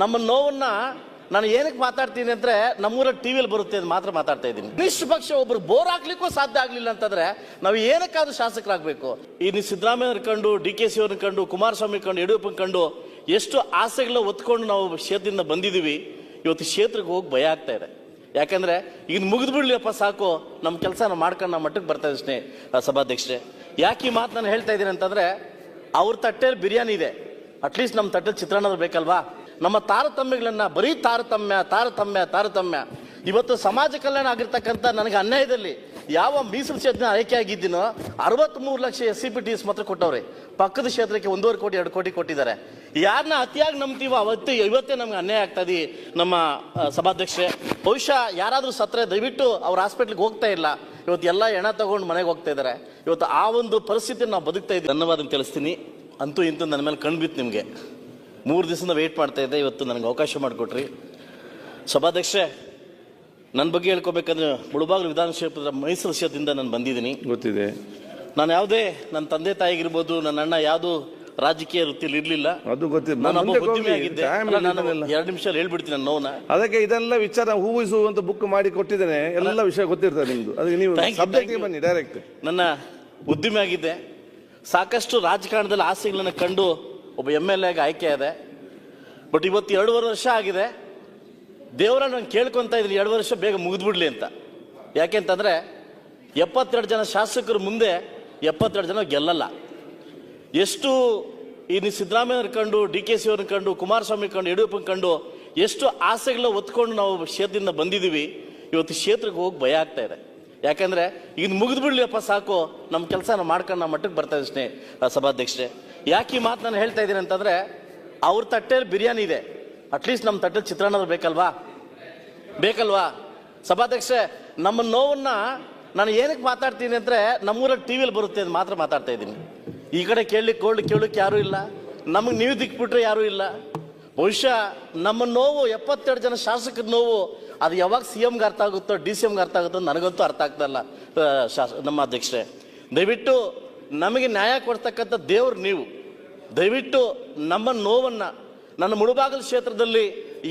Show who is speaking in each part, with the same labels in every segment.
Speaker 1: ನಮ್ಮ ನೋವನ್ನ ನಾನು ಏನಕ್ಕೆ ಮಾತಾಡ್ತೀನಿ ಅಂದ್ರೆ ನಮ್ಮೂರ ಟಿವಿಯಲ್ಲಿ ಬರುತ್ತೆ ಅಂತ ಮಾತ್ರ ಮಾತಾಡ್ತಾ ಇದ್ದೀನಿ. ನಿಷ್ಪಕ್ಷ ಒಬ್ರು ಬೋರ್ ಹಾಕ್ಲಿಕ್ಕೂ ಸಾಧ್ಯ ಆಗ್ಲಿಲ್ಲ ಅಂತಂದ್ರೆ ನಾವು ಏನಕ್ಕಾದ್ರೂ ಶಾಸಕರಾಗಬೇಕು. ಈ ನೀವು ಸಿದ್ದರಾಮಯ್ಯ ಕಂಡು ಡಿ ಕೆ ಸಿ ಅವ್ರನ್ನ ಕಂಡು, ಕುಮಾರಸ್ವಾಮಿ ಕಂಡು ಯಡಿಯೂರಪ್ಪನ ಕಂಡು ಎಷ್ಟು ಆಸೆಗಳ ಒತ್ಕೊಂಡು ನಾವು ಕ್ಷೇತ್ರದಿಂದ ಬಂದಿದ್ದೀವಿ. ಇವತ್ತು ಕ್ಷೇತ್ರಕ್ಕೆ ಹೋಗಿ ಭಯ ಆಗ್ತಾ ಇದೆ. ಯಾಕಂದ್ರೆ ಮುಗಿದು ಬಿಡ್ಲಿಯಪ್ಪ ಸಾಕು ನಮ್ಮ ಕೆಲಸ ನಾವು ಮಾಡ್ಕೊಂಡು ನಮ್ಮ ಮಟ್ಟಕ್ಕೆ ಬರ್ತಾ ಇದ್ದೀನಿ ಸಭಾಧ್ಯಕ್ಷರೇ. ಯಾಕೆ ಈ ಮಾತು ನಾನು ಹೇಳ್ತಾ ಇದ್ದೀನಿ ಅಂತಂದ್ರೆ ಅವ್ರ ತಟ್ಟೆಯಲ್ಲಿ ಬಿರಿಯಾನಿ ಇದೆ. ಅಟ್ಲೀಸ್ಟ್ ನಮ್ಮ ತಟ್ಟೆ ಚಿತ್ರಾನ್ನ ಬೇಕಲ್ವಾ? ನಮ್ಮ ತಾರತಮ್ಯಗಳನ್ನು ಬರೀ ತಾರತಮ್ಯ ತಾರತಮ್ಯ ತಾರತಮ್ಯ. ಇವತ್ತು ಸಮಾಜ ಕಲ್ಯಾಣ ಆಗಿರ್ತಕ್ಕಂಥ ನನಗೆ ಅನ್ಯಾಯದಲ್ಲಿ ಯಾವ ಮೀಸಲು ಕ್ಷೇತ್ರ ಆಯ್ಕೆ ಆಗಿದ್ದೀನೋ ಅರವತ್ಮೂರು lakh S C P T S ಮಾತ್ರ ಕೊಟ್ಟವ್ರೆ. ಪಕ್ಕದ ಕ್ಷೇತ್ರಕ್ಕೆ ಒಂದೂವರೆ ಕೋಟಿ, ಎರಡು ಕೋಟಿ ಕೊಟ್ಟಿದ್ದಾರೆ. ಯಾರನ್ನ ಅತಿಯಾಗಿ ನಂಬ್ತೀವೋ ಅವತ್ತು ಇವತ್ತೇ ನಮ್ಗೆ ಅನ್ಯಾಯ ಆಗ್ತಾ ಇದೆ ನಮ್ಮ ಸಭಾಧ್ಯಕ್ಷೆ ಬಹುಶಃ ಯಾರಾದರೂ ಸತ್ತರೆ, ದಯವಿಟ್ಟು ಅವ್ರ ಹಾಸ್ಪಿಟ್ಲಿಗೆ ಹೋಗ್ತಾ ಇಲ್ಲ. ಇವತ್ತು ಎಲ್ಲ ಹೆಣ ತಗೊಂಡು ಮನೆಗೆ ಹೋಗ್ತಾ ಇದ್ದಾರೆ. ಇವತ್ತು ಆ ಒಂದು ಪರಿಸ್ಥಿತಿ ನಾವು ಬದುಕ್ತಾ ಇದ್ದೀವಿ. ಧನ್ಯವಾದ ತಿಳಿಸ್ತೀನಿ. ಅಂತೂ ಇಂತೂ ನನ್ನ ಮೇಲೆ ಕಣ್ಬಿತ್ತು ನಿಮಗೆ. ಮೂರು ದಿವಸದಿಂದ ವೆಯ್ಟ್ ಮಾಡ್ತಾ ಇದ್ದೆ. ಇವತ್ತು ನನಗೆ ಅವಕಾಶ ಮಾಡಿಕೊಟ್ರಿ. ಸಭಾಧ್ಯಕ್ಷೆ ನನ್ನ ಬಗ್ಗೆ ಹೇಳ್ಕೊಬೇಕಂದ್ರೆ ಮುಳುಬಾಗಿಲು ವಿಧಾನಸಭೆ ಮೈಸೂರು ಕ್ಷೇತ್ರದಿಂದ ನಾನು ಬಂದಿದ್ದೀನಿ.
Speaker 2: ಗೊತ್ತಿದೆ.
Speaker 1: ನಾನು ಯಾವುದೇ ನನ್ನ ತಂದೆ ತಾಯಿಗಿರ್ಬೋದು ನನ್ನ ಅಣ್ಣ ಯಾವುದು ರಾಜಕೀಯ ವೃತ್ತಿಯಲ್ಲಿ ಇರಲಿಲ್ಲ.
Speaker 2: ಅದು ಗೊತ್ತಿದೆ.
Speaker 1: ನಾನು ಒಬ್ಬ ಆಗಿದ್ದೆ.
Speaker 2: Time
Speaker 1: ಅಲ್ಲ, ನಾನು ಎರಡು ನಿಮಿಷ ಹೇಳ್ಬಿಡ್ತೀನಿ ನನ್ನ ನೋವನ್ನ.
Speaker 2: ಅದಕ್ಕೆ ಇದೆಲ್ಲ ವಿಚಾರ ಹೂವಿಸು ಅಂತ ಬುಕ್ ಮಾಡಿ ಕೊಟ್ಟಿದ್ದೇನೆ. ಎಲ್ಲ ವಿಷಯ ಗೊತ್ತಿರ್ತದೆ ನಿಮ್ದು. ಅದಕ್ಕೆ ನೀವು
Speaker 1: Thank you,
Speaker 2: subject
Speaker 1: thank you.
Speaker 2: ಬನ್ನಿ ಡೈರೆಕ್ಟ್
Speaker 1: ನನ್ನ ಉದ್ದಿಮೆ ಆಗಿದ್ದೆ. ಸಾಕಷ್ಟು ರಾಜಕಾರಣದಲ್ಲಿ ಆಸೆಗಳನ್ನು ಕಂಡು ಒಬ್ಬ ಎಂ ಎಲ್ ಎಗೆ ಆಯ್ಕೆ ಇದೆ ಬಟ್ ಇವತ್ತು ಎರಡೂವರೆ ವರ್ಷ ಆಗಿದೆ. ದೇವರ ನಾನು ಕೇಳ್ಕೊತಾ ಇದ್ದೀನಿ, ಎರಡು ವರ್ಷ ಬೇಗ ಮುಗಿದ್ಬಿಡ್ಲಿ ಅಂತ. ಯಾಕೆಂತಂದ್ರೆ ಎಪ್ಪತ್ತೆರಡು ಜನ ಶಾಸಕರ ಮುಂದೆ ಎಪ್ಪತ್ತೆರಡು ಜನ ಗೆಲ್ಲಲ್ಲ. ಎಷ್ಟು ಈ ಸಿದ್ದರಾಮಯ್ಯನ ಕಂಡು, ಡಿ ಕೆ ಸಿ ಅವ್ರನ್ನ ಕಂಡು, ಕುಮಾರಸ್ವಾಮಿ ಕಂಡು, ಯಡಿಯೂರಪ್ಪನ ಕಂಡು, ಎಷ್ಟು ಆಸೆಗಳ ಒತ್ಕೊಂಡು ನಾವು ಕ್ಷೇತ್ರದಿಂದ ಬಂದಿದ್ದೀವಿ, ಇವತ್ತು ಕ್ಷೇತ್ರಕ್ಕೆ ಹೋಗಿ ಭಯ ಆಗ್ತಾ ಇದೆ. ಯಾಕಂದ್ರೆ ಈಗ ಮುಗಿದ್ಬಿಡ್ಲಿಯಪ್ಪ ಸಾಕು ನಮ್ಮ ಕೆಲಸ ಮಾಡ್ಕೊಂಡು ನಮ್ಮ ಮಟ್ಟಕ್ಕೆ ಬರ್ತಾ ಇದ್ದೀನಿ ಸಭಾಧ್ಯಕ್ಷರೇ. ಯಾಕೆ ಈ ಮಾತು ನಾನು ಹೇಳ್ತಾ ಇದ್ದೀನಿ ಅಂತಂದ್ರೆ ಅವ್ರ ತಟ್ಟೆಯಲ್ಲಿ ಬಿರಿಯಾನಿ ಇದೆ. ಅಟ್ಲೀಸ್ಟ್ ನಮ್ಮ ತಟ್ಟೆ ಚಿತ್ರಾನ್ನ ಬೇಕಲ್ವಾ? ಬೇಕಲ್ವಾ? ಸಭಾಧ್ಯಕ್ಷೆ, ನಮ್ಮ ನೋವನ್ನ ನಾನು ಏನಕ್ಕೆ ಮಾತಾಡ್ತೀನಿ ಅಂದ್ರೆ ನಮ್ಮೂರ ವಿಲಿ ಬರುತ್ತೆ ಅಂತ ಮಾತ್ರ ಮಾತಾಡ್ತಾ ಇದ್ದೀನಿ. ಈ ಕಡೆ ಕೇಳಲಿಕ್ಕೆ, ಕೋಳ್ಲಿಕ್ಕೆ, ಕೇಳಲಿಕ್ಕೆ ಯಾರೂ ಇಲ್ಲ. ನಮಗೆ ನೀವು ದಿಕ್ಬಿಟ್ರೆ ಯಾರೂ ಇಲ್ಲ. ಬಹುಶಃ ನಮ್ಮ ನೋವು, ಎಪ್ಪತ್ತೆರಡು ಜನ ಶಾಸಕರ ನೋವು, ಅದು ಯಾವಾಗ ಸಿ ಎಮ್ಗೆ ಅರ್ಥ ಆಗುತ್ತೋ, ಡಿ ಸಿ ಎಮ್ಗೆ ಅರ್ಥ ಆಗುತ್ತೋ ನನಗಂತೂ ಅರ್ಥ ಆಗ್ತಾ ಶಾಸ, ನಮ್ಮ ಅಧ್ಯಕ್ಷರೇ. ದಯವಿಟ್ಟು ನಮಗೆ ನ್ಯಾಯ ಕೊಡ್ತಕ್ಕಂಥ ದೇವ್ರು ನೀವು. ದಯವಿಟ್ಟು ನಮ್ಮ ನೋವನ್ನು, ನನ್ನ ಮುಳುಬಾಗಲ ಕ್ಷೇತ್ರದಲ್ಲಿ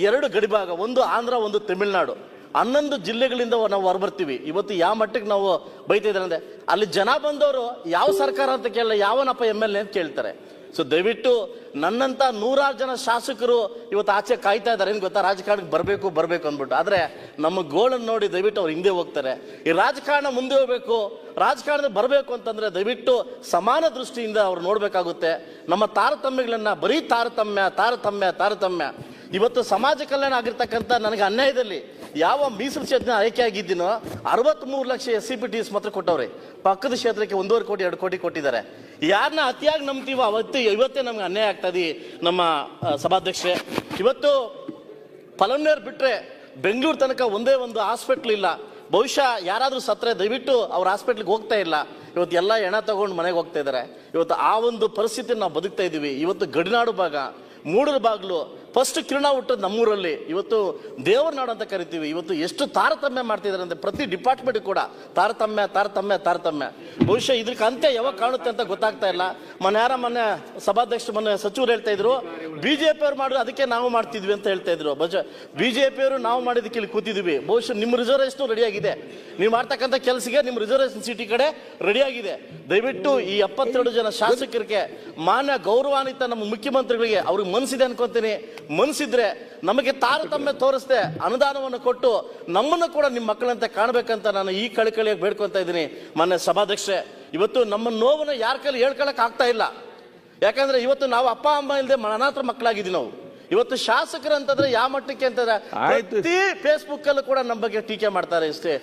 Speaker 1: ಎರಡು ಗಡಿಭಾಗ, ಒಂದು ಆಂಧ್ರ, ಒಂದು ತಮಿಳುನಾಡು. ಹನ್ನೊಂದು ಜಿಲ್ಲೆಗಳಿಂದ ನಾವು ಹೊರಬರ್ತೀವಿ. ಇವತ್ತು ಯಾವ ಮಟ್ಟಕ್ಕೆ ನಾವು ಬೈತಿದ್ದಾರೆ ಅಂದರೆ, ಅಲ್ಲಿ ಜನ ಬಂದವರು ಯಾವ ಸರ್ಕಾರ ಅಂತ ಕೇಳಲ್ಲ, ಯಾವನಪ್ಪ ಎಂ ಎಲ್ ಎ ಅಂತ ಕೇಳ್ತಾರೆ. ಸೊ ದಯವಿಟ್ಟು ನನ್ನಂತ ನೂರಾರು ಜನ ಶಾಸಕರು ಇವತ್ತು ಆಚೆ ಕಾಯ್ತಾ ಇದ್ದಾರೆ. ಏನು ಗೊತ್ತಾ? ರಾಜಕಾರಣಕ್ಕೆ ಬರಬೇಕು ಬರಬೇಕು ಅಂದ್ಬಿಟ್ಟು. ಆದರೆ ನಮ್ಮ ಗೋಳನ್ನು ನೋಡಿ ದಯವಿಟ್ಟು ಅವ್ರು ಹಿಂದೆ ಹೋಗ್ತಾರೆ. ಈ ರಾಜಕಾರಣ ಮುಂದೆ ಹೋಗ್ಬೇಕು ರಾಜಕಾರಣದ ಬರಬೇಕು ಅಂತಂದ್ರೆ ದಯವಿಟ್ಟು ಸಮಾನ ದೃಷ್ಟಿಯಿಂದ ಅವ್ರು ನೋಡಬೇಕಾಗುತ್ತೆ. ನಮ್ಮ ತಾರತಮ್ಯಗಳನ್ನು ಬರೀ ತಾರತಮ್ಯ ತಾರತಮ್ಯ ತಾರತಮ್ಯ. ಇವತ್ತು ಸಮಾಜ ಕಲ್ಯಾಣ ಆಗಿರ್ತಕ್ಕಂಥ ನನಗೆ ಅನ್ಯಾಯದಲ್ಲಿ ಯಾವ ಮೀಸಲು ಕ್ಷೇತ್ರ ಆಯ್ಕೆ ಆಗಿದ್ದೀನೋ ಅರವತ್ಮೂರು lakh S C P T S ಮಾತ್ರ ಕೊಟ್ಟವ್ರೆ. ಪಕ್ಕದ ಕ್ಷೇತ್ರಕ್ಕೆ ಒಂದೂವರೆ ಕೋಟಿ, ಎರಡು ಕೋಟಿ ಕೊಟ್ಟಿದ್ದಾರೆ. ಯಾರನ್ನ ಅತಿಯಾಗಿ ನಂಬ್ತೀವೋ ಅವತ್ತು, ಇವತ್ತೇ ನಮ್ಗೆ ಅನ್ಯಾಯ ಆಗ್ತದೆ ನಮ್ಮ ಸಭಾಧ್ಯಕ್ಷೆ ಇವತ್ತು ಫಲನ್ನೇರ್ ಬಿಟ್ಟರೆ ಬೆಂಗಳೂರು ತನಕ ಒಂದೇ ಒಂದು ಹಾಸ್ಪಿಟ್ಲ್ ಇಲ್ಲ. ಬಹುಶಃ ಯಾರಾದರೂ ಸತ್ತರೆ, ದಯವಿಟ್ಟು ಅವ್ರ ಹಾಸ್ಪಿಟ್ಲಿಗೆ ಹೋಗ್ತಾ ಇಲ್ಲ. ಇವತ್ತು ಎಲ್ಲ ಹೆಣ ತಗೊಂಡು ಮನೆಗೆ ಹೋಗ್ತಾ ಇದ್ದಾರೆ. ಇವತ್ತು ಆ ಒಂದು ಪರಿಸ್ಥಿತಿ ನಾವು ಬದುಕ್ತಾ ಇದ್ದೀವಿ ಇವತ್ತು ಗಡಿನಾಡು ಭಾಗ ಮೂಡರ ಬಾಗ್ಲು ಫಸ್ಟ್ ಕಿರಣ ಹುಟ್ಟೋದು ನಮ್ಮೂರಲ್ಲಿ. ಇವತ್ತು ದೇವರ ನಾಡು ಅಂತ ಕರಿತೀವಿ. ಇವತ್ತು ಎಷ್ಟು ತಾರತಮ್ಯ ಮಾಡ್ತಿದ್ದಾರೆ ಅಂದರೆ ಪ್ರತಿ ಡಿಪಾರ್ಟ್ಮೆಂಟ್ ಕೂಡ ತಾರತಮ್ಯ ತಾರತಮ್ಯ ತಾರತಮ್ಯ. ಬಹುಶಃ ಇದಕ್ಕೆ ಅಂತ್ಯ ಯಾವಾಗ ಕಾಣುತ್ತೆ ಅಂತ ಗೊತ್ತಾಗ್ತಾ ಇಲ್ಲ. ಮೊನ್ನೆ ಯಾರ ಮೊನ್ನೆ ಸಭಾಧ್ಯಕ್ಷ ಮೊನ್ನೆ ಸಚಿವರು ಹೇಳ್ತಾ ಇದ್ರು ಬಿಜೆಪಿ ಅವ್ರು ಮಾಡಿದ್ರು ಅದಕ್ಕೆ ನಾವು ಮಾಡ್ತಿದ್ವಿ ಅಂತ ಹೇಳ್ತಾ ಇದ್ರು. ಬಜ ಬಿಜೆಪಿ ಅವರು ನಾವು ಮಾಡಿದಕ್ಕೆ ಇಲ್ಲಿ ಕೂತಿದ್ವಿ. ಬಹುಶಃ ನಿಮ್ಮ ರಿಸರ್ವೇಷನ್ ರೆಡಿಯಾಗಿದೆ ನೀವು ಮಾಡ್ತಕ್ಕಂಥ ಕೆಲಸಕ್ಕೆ ನಿಮ್ಮ ರಿಸರ್ವೇಷನ್ ಸಿಟಿ ಕಡೆ ರೆಡಿಯಾಗಿದೆ ದಯವಿಟ್ಟು ಈ ಎಪ್ಪತ್ತೆರಡು ಜನ ಶಾಸಕರಿಗೆ ಮಾನ್ಯ ಗೌರವಾನ್ವಿತ ನಮ್ಮ ಮುಖ್ಯಮಂತ್ರಿಗಳಿಗೆ ಅವ್ರಿಗೆ ಮನಸ್ಸಿದೆ ಅನ್ಕೊಂತೀನಿ. ಮನ್ಸಿದ್ರೆ ನಮಗೆ ತಾರತಮ್ಯ ತೋರಿಸ್ದೆ ಅನುದಾನವನ್ನು ಕೊಟ್ಟು ನಮ್ಮನ್ನು ಕೂಡ ನಿಮ್ಮ ಮಕ್ಕಳಂತೆ ಕಾಣಬೇಕಂತ ನಾನು ಈ ಕಳಕಳಿಯಾಗಿ ಬೇಡ್ಕೊಂತ ಇದ್ದೀನಿ. ಮೊನ್ನೆ ಸಭಾಧ್ಯಕ್ಷೆ ಇವತ್ತು ನಮ್ಮ ನೋವನ್ನು ಯಾರ ಕೈಲಿ ಹೇಳ್ಕೊಳಕ್ ಆಗ್ತಾ ಇಲ್ಲ. ಯಾಕಂದ್ರೆ ಇವತ್ತು ನಾವು ಅಪ್ಪ, ಅಮ್ಮ ಇಲ್ಲದೆ ಅನಾಥ ಮಕ್ಕಳಾಗಿದ್ದೀವಿ ನಾವು. ಇವತ್ತು ಶಾಸಕರು ಅಂತಂದ್ರೆ ಯಾವ ಮಟ್ಟಕ್ಕೆ ಅಂತಂದ್ರೆ ಪ್ರತಿ ಫೇಸ್ಬುಕ್ ಅಲ್ಲೂ ಕೂಡ ನಮ್ಮ ಬಗ್ಗೆ ಟೀಕೆ ಮಾಡ್ತಾರೆ ಇಷ್ಟೇ.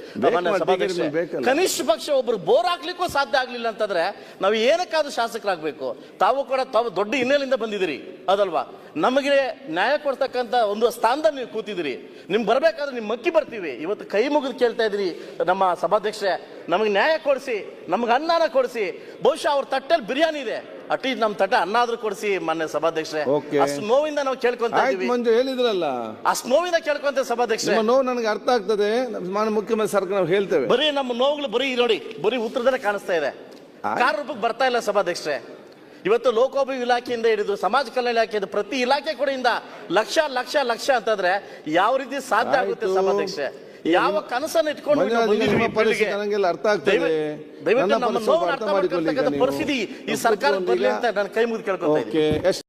Speaker 1: ಕನಿಷ್ಠ ಪಕ್ಷ ಒಬ್ರು ಬೋರ್ ಹಾಕ್ಲಿಕ್ಕೂ ಸಾಧ್ಯ ಆಗ್ಲಿಲ್ಲ ಅಂತಂದ್ರೆ ನಾವು ಏನಕ್ಕಾದ್ರೂ ಶಾಸಕರಾಗಬೇಕು. ತಾವು ಕೂಡ ತಾವು ದೊಡ್ಡ ಹಿನ್ನೆಲೆಯಿಂದ ಬಂದಿದ್ದೀರಿ. ಅದಲ್ವಾ? ನಮಗೆ ನ್ಯಾಯ ಕೊಡ್ತಕ್ಕಂಥ ಒಂದು ಸ್ಥಾನದಲ್ಲಿ ನೀವು ಕೂತಿದ್ದೀರಿ. ನಿಮ್ಗೆ ಬರಬೇಕಾದ್ರೆ ನಿಮ್ಮ ಮಕ್ಕಿ ಬರ್ತೀವಿ. ಇವತ್ತು ಕೈ ಮುಗಿದು ಕೇಳ್ತಾ ಇದ್ದೀರಿ ನಮ್ಮ ಸಭಾಧ್ಯಕ್ಷೆ ನಮಗೆ ನ್ಯಾಯ ಕೊಡಿಸಿ ನಮ್ಗೆ ಅನ್ನಾನ ಕೊಡಿಸಿ. ಬಹುಶಃ ಅವ್ರ ತಟ್ಟೆಲ್ಲಿ ಬಿರಿಯಾನಿ ಇದೆ. ಅಟ್ಲೀಸ್ಟ್ ನಮ್ ತಟ ಅನ್ನ ಆದ್ರೂ ಕೊಡಿಸಿ ಮಾನ್ಯ ಸಭಾಧ್ಯಕ್ಷರೇ.
Speaker 2: Okay.
Speaker 1: ಅಷ್ಟು ನೋವಿಂದ ನಾವು ಕೇಳ್ಕೊಂತ
Speaker 2: ಆಯ್ತು
Speaker 1: ಇದೀವಿ
Speaker 2: ಮಂಜು ಹೇಳಿದ್ರಲ್ಲ.
Speaker 1: ಅಷ್ಟು ನೋವಿಂದ ಕೇಳ್ಕೊಂತ ಸಭಾಧ್ಯಕ್ಷರೇ.
Speaker 2: ನಿಮ್ಮ ನೋವು ನನಗೆ ಅರ್ಥ ಆಗ್ತದೆ. ಮಾನ್ಯ ಮುಖ್ಯಮಂತ್ರಿ ಸರ್ಕಾರ ನಾವು ಹೇಳ್ತೇವೆ.
Speaker 1: ಬರೀ ನಮ್ಮ ನೋವುಗಳು ಬರೀ ನೋಡಿ ಬರೀ ಉತ್ತರದಲ್ಲೇ ಕಾಣಿಸ್ತಾ ಇದೆ. ಕಾರ್ ರೂಪಕ್ಕೆ ಬರ್ತಾ ಇಲ್ಲ ಸಭಾಧ್ಯಕ್ಷರೇ. ಇವತ್ತು ಲೋಕೋಪಯೋಗಿ ಇಲಾಖೆಯಿಂದ ಹಿಡಿದು ಸಮಾಜ ಕಲ್ಯಾಣ ಇಲಾಖೆಯಿಂದ ಪ್ರತಿ ಇಲಾಖೆ ಕೂಡ ಇಂದ ಲಕ್ಷ ಲಕ್ಷ ಲಕ್ಷ ಅಂತಂದ್ರೆ ಯಾವ ರೀತಿ ಸಾಧ್ಯ ಆಗುತ್ತೆ
Speaker 2: ಆಯ್ತು.
Speaker 1: ಸಭಾಧ್ಯಕ್ಷೆ ಯಾವ ಕನಸನ್ನು ಇಟ್ಕೊಂಡು
Speaker 2: ಪರಿಸ್ಥಿತಿ
Speaker 1: ಪೀಳಿಗೆ?
Speaker 2: ನನಗೆಲ್ಲ ಅರ್ಥ ಆಗ್ತದೆ.
Speaker 1: ದಯವಿಟ್ಟು- ನಮ್ಮ
Speaker 2: ಪರಿಸ್ಥಿತಿ
Speaker 1: ನೋವನ್ನು
Speaker 2: ಅರ್ಥ
Speaker 1: ಮಾಡ್ಕೊಳ್ತಕ್ಕಂಥ ಪರಿಸ್ಥಿತಿ ಈ
Speaker 2: ಸರ್ಕಾರ
Speaker 1: ಬರಲಿ ಅಂತ ನಾನು ಕೈ ಮುಗಿದು ಕೇಳ್ಕೊತಾ
Speaker 2: ಓಕೆ ಎಸ್